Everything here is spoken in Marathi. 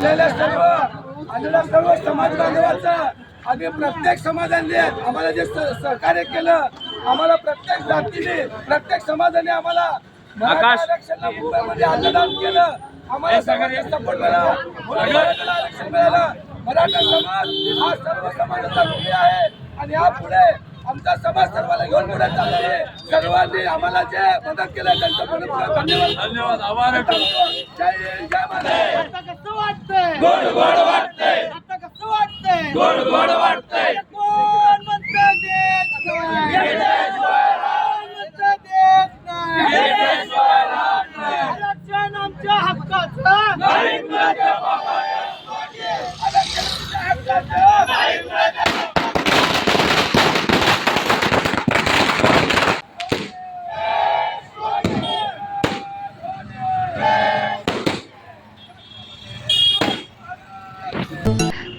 आपल्याला सर्व आलेल्या सर्व समाज बांधवांचा आणि प्रत्येक समाजाने आम्हाला जे सहकार्य केलं आम्हाला प्रत्येक जातीने प्रत्येक समाजाने आम्हाला आरक्षणाला मुंबईमध्ये अन्नदान केलं. आम्हाला सगळ्यांचा सपोर्ट मिळाला. आरक्षण मिळालं. मराठा समाज हा सर्व समाजाचा ऋणी आहे. आणि यापुढे आमचा समाज सर्वांना घेऊन पुढे चालला आहे. सर्वांनी आम्हाला जे मदत केलं त्यांचं धन्यवाद. धन्यवाद. जय जय महाराज गोड गोड वाटतंय. आता कसं वाटतंय? गोड गोड वाटतंय. कोण म्हणतं देत नाही? कोण म्हणतं देत नाही? आरक्षण आमच्या हक्काचं.